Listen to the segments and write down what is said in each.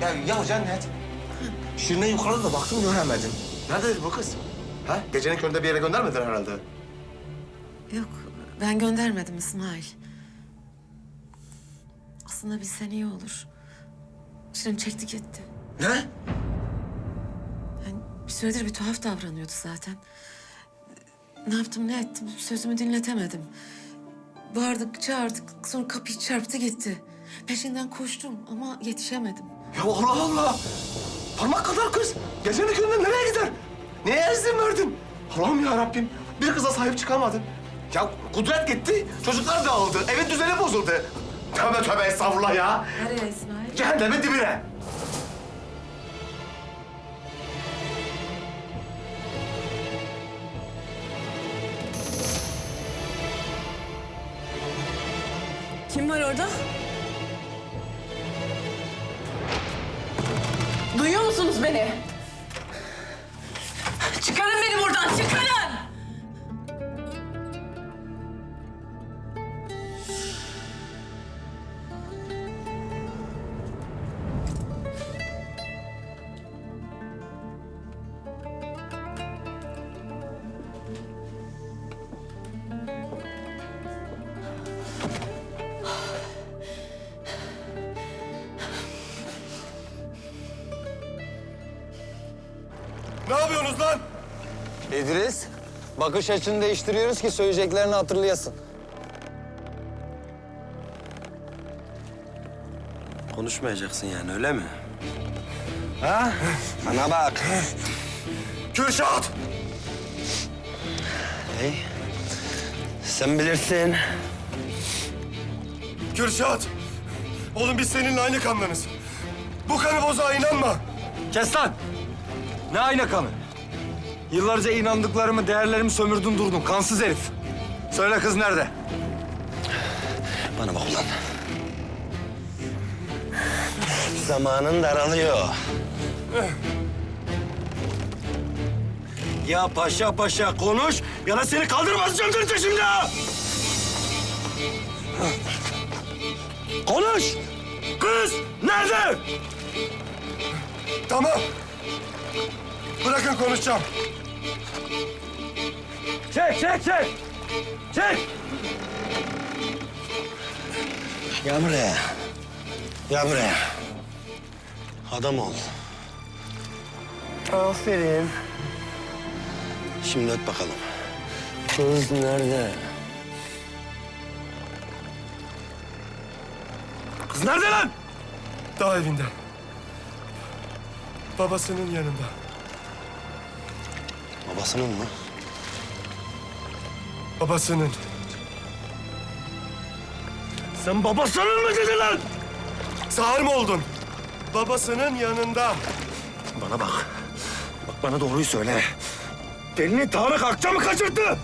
Ya, ya Cennet. Şirine yukarıda da baktım göremedim. Nerededir bu kız? Ha? Gecenin köründe bir yere göndermediler herhalde. Yok, ben göndermedim İsmail. Aslında bilsen iyi olur. Şirin çekti gitti. Ne? Yani bir süredir bir tuhaf davranıyordu zaten. Ne yaptım ne ettim sözümü dinletemedim. Bağırdık çağırdık sonra kapıyı çarptı gitti. Peşinden koştum ama yetişemedim. Ya Allah Allah! Parmak kadar kız. Gecenin köründe nereye gider? Neye izin verdin? Allah'ım ya Rabbim. Bir kıza sahip çıkamadın. Ya kudret gitti, çocuklar dağıldı, evin düzeni bozuldu. Tövbe tövbe estağfurullah ya. Nereye İsmail? Cehennemin dibine. Kim var orada? Beni? Çıkarın beni buradan, çıkarın! Ne yapıyorsunuz lan? İdris, bakış açını değiştiriyoruz ki söyleyeceklerini hatırlayasın. Konuşmayacaksın yani öyle mi? Ha? Bana bak. Kürşat! Hey. Sen bilirsin. Kürşat! Oğlum biz seninle aynı kandanız. Bu kanı bozağa inanma. Kes lan! Ne ayna kanı? Yıllarca inandıklarımı, değerlerimi sömürdün durdun. Kansız herif. Söyle kız nerede? Bana bak ulan. Zamanın daralıyor. Ya paşa paşa konuş ya da seni kaldırmaz öldürürüm şimdi. ha! Konuş! Kız nerede? Tamam. Bırakın konuşacağım. Çek, çek, çek! Çek! Gel buraya. Gel buraya. Adam ol. Aferin. Şimdi öt bakalım. Kız nerede? Kız nerede lan? Dağ evinde. Babasının yanında. Babasının mı? Babasının. Sen babasının mı dedin lan? Sağır mı oldun? Babasının yanında. Bana bak. Bak bana doğruyu söyle. Delini Tarık Akça mı kaçırttı?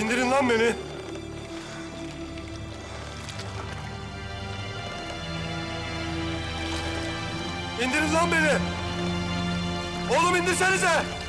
İndirin lan beni. İndirin lan beni. Oğlum indirsenize.